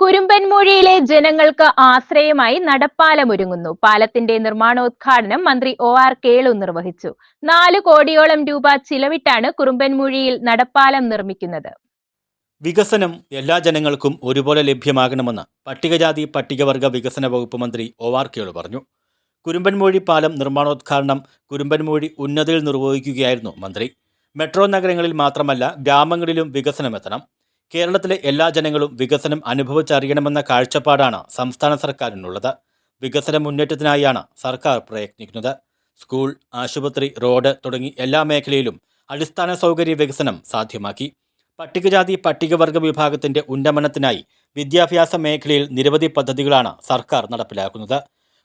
കുരുമ്പൻമൂഴിയിലെ ജനങ്ങൾക്ക് ആശ്രയമായി നടപ്പാലം ഒരുങ്ങുന്നു. പാലത്തിന്റെ നിർമ്മാണോദ്ഘാടനം മന്ത്രി ഒ ആർ കേളു നിർവഹിച്ചു. നാല് കോടിയോളം രൂപ ചിലവിട്ടാണ് കുറുമ്പൻമൂഴിയിൽ നടപ്പാലം നിർമ്മിക്കുന്നത്. വികസനം എല്ലാ ജനങ്ങൾക്കും ഒരുപോലെ ലഭ്യമാകണമെന്ന് പട്ടികജാതി പട്ടികവർഗ വികസന വകുപ്പ് മന്ത്രി ഒ ആർ കേളു പറഞ്ഞു. കുരുമ്പൻമൂഴി പാലം നിർമ്മാണോദ്ഘാടനം കുരുമ്പൻമൂഴി ഉന്നതിയിൽ നിർവഹിക്കുകയായിരുന്നു മന്ത്രി. മെട്രോ നഗരങ്ങളിൽ മാത്രമല്ല ഗ്രാമങ്ങളിലും വികസനം എത്തണം കേരളത്തിലെ എല്ലാ ജനങ്ങളും വികസനം അനുഭവിച്ചറിയണമെന്ന കാഴ്ചപ്പാടാണ് സംസ്ഥാന സർക്കാരിനുള്ളത്. വികസന മുന്നേറ്റത്തിനായാണ് സർക്കാർ പ്രയത്നിക്കുന്നത്. സ്കൂൾ ആശുപത്രി റോഡ് തുടങ്ങി എല്ലാ മേഖലയിലും അടിസ്ഥാന സൗകര്യ വികസനം സാധ്യമാക്കി. പട്ടികജാതി പട്ടികവർഗ വിഭാഗത്തിന്റെ ഉന്നമനത്തിനായി വിദ്യാഭ്യാസ മേഖലയിൽ നിരവധി പദ്ധതികളാണ് സർക്കാർ നടപ്പിലാക്കുന്നത്.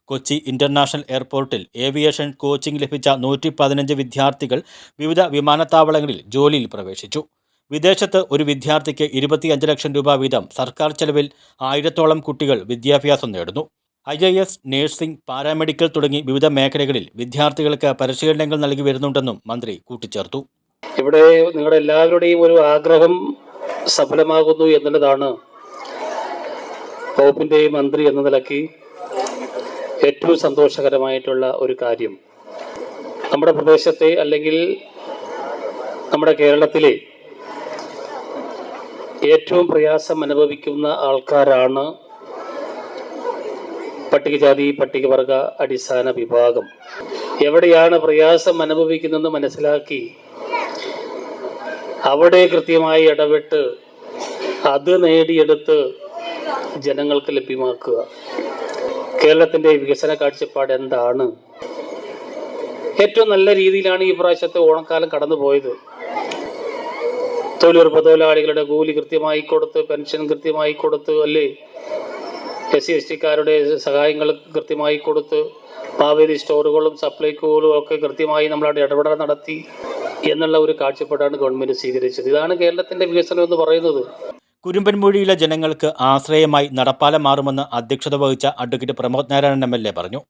കൊച്ചി ഇന്റർനാഷണൽ എയർപോർട്ടിൽ ഏവിയേഷൻ കോച്ചിംഗ് ലഭിച്ച നൂറ്റി വിദ്യാർത്ഥികൾ വിവിധ വിമാനത്താവളങ്ങളിൽ ജോലിയിൽ പ്രവേശിച്ചു. വിദേശത്ത് ഒരു വിദ്യാർത്ഥിക്ക് ഇരുപത്തിയഞ്ച് ലക്ഷം രൂപ വീതം സർക്കാർ ചെലവിൽ ആയിരത്തോളം കുട്ടികൾ വിദ്യാഭ്യാസം നേടുന്നു. I I S nursing paramedical തുടങ്ങി വിവിധ മേഖലകളിൽ വിദ്യാർത്ഥികൾക്ക് പരിശീലനങ്ങൾ നൽകി വരുന്നുണ്ടെന്നും മന്ത്രി കൂട്ടിച്ചേർത്തു. ഇവിടെ നിങ്ങളുടെ എല്ലാവരുടെയും ഒരു ആഗ്രഹം സഫലമാകുന്നു എന്നുള്ളതാണ് വകുപ്പിന്റെ മന്ത്രി എന്ന നിലയ്ക്ക് ഏറ്റവും സന്തോഷകരമായിട്ടുള്ള ഒരു കാര്യം. നമ്മുടെ പ്രദേശത്തെ അല്ലെങ്കിൽ നമ്മുടെ കേരളത്തിലെ ഏറ്റവും പ്രയാസം അനുഭവിക്കുന്ന ആൾക്കാരാണ് പട്ടികജാതി പട്ടികവർഗ അടിസ്ഥാന വിഭാഗം. എവിടെയാണ് പ്രയാസം അനുഭവിക്കുന്നതെന്ന് മനസ്സിലാക്കി അവിടെ കൃത്യമായി ഇടപെട്ട് അത് നേടിയെടുത്ത് ജനങ്ങൾക്ക് ലഭ്യമാക്കുക. കേരളത്തിന്റെ വികസന കാഴ്ചപ്പാട് എന്താണ്? ഏറ്റവും നല്ല രീതിയിലാണ് ഈ പ്രാവശ്യത്തെ ഓണക്കാലം കടന്നുപോയത്. തൊഴിലുറപ്പ് തൊഴിലാളികളുടെ കൂലി കൃത്യമായി കൊടുത്ത് പെൻഷൻ കൃത്യമായി കൊടുത്ത് അല്ലേ? എസ് സി എസ് ടിക്കാരുടെ സഹായങ്ങൾ കൃത്യമായി കൊടുത്ത് പാവേരി സ്റ്റോറുകളും സപ്ലൈകോകളും ഒക്കെ കൃത്യമായി നമ്മളവിടെ ഇടപെടൽ നടത്തി എന്നുള്ള ഒരു കാഴ്ചപ്പാടാണ് ഗവൺമെന്റ് സ്വീകരിച്ചത്. ഇതാണ് കേരളത്തിന്റെ വികസനം എന്ന് പറയുന്നത്. കുരുമ്പൻമൂഴിയിലെ ജനങ്ങൾക്ക് ആശ്രയമായി നടപ്പാലം മാറുമെന്ന് അധ്യക്ഷത വഹിച്ച advocate Pramod Narayanan M L A പറഞ്ഞു.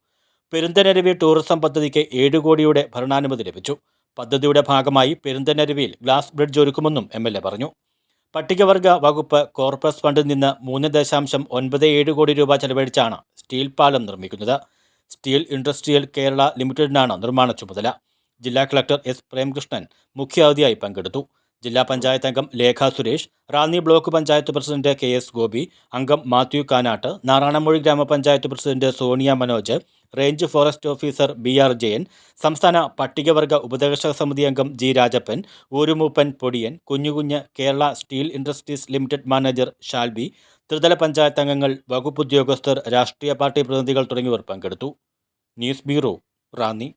പെരുന്തനരുവി ടൂറിസം പദ്ധതിക്ക് ഏഴ് കോടിയുടെ ഭരണാനുമതി ലഭിച്ചു. പദ്ധതിയുടെ ഭാഗമായി പെരുന്തനരുവിയിൽ ഗ്ലാസ് ബ്രിഡ്ജ് ഒരുക്കുമെന്നും എം എൽ എ പറഞ്ഞു. പട്ടികവർഗ വകുപ്പ് കോർപ്പറസ് ഫണ്ടിൽ നിന്ന് മൂന്ന് ദശാംശം ഒൻപത് ഏഴ് കോടി രൂപ ചെലവഴിച്ചാണ് സ്റ്റീൽ പാലം നിർമ്മിക്കുന്നത്. സ്റ്റീൽ ഇൻഡസ്ട്രിയൽ കേരള ലിമിറ്റഡിനാണ് നിർമ്മാണ ചുമതല. ജില്ലാ കളക്ടർ എസ് പ്രേംകൃഷ്ണൻ മുഖ്യാതിഥിയായി പങ്കെടുത്തു. ജില്ലാ പഞ്ചായത്ത് അംഗം Lekha Suresh Ranni block panchayat president K S Gopi അംഗം Mathew Kanat Naranamoozhi gramapanchayat president Sonia Manoj range forest officer B R Jayan സംസ്ഥാന പട്ടികവർഗ ഉപദേശക സമിതി അംഗം G Rajappan ഊരുമൂപ്പൻ Podiyan Kunjukunju Kerala steel industries limited manager Shalby ത്രിതല പഞ്ചായത്ത് അംഗങ്ങൾ വകുപ്പ് ഉദ്യോഗസ്ഥർ രാഷ്ട്രീയ പാർട്ടി പ്രതിനിധികൾ തുടങ്ങിയവർ പങ്കെടുത്തു. News bureau Ranni.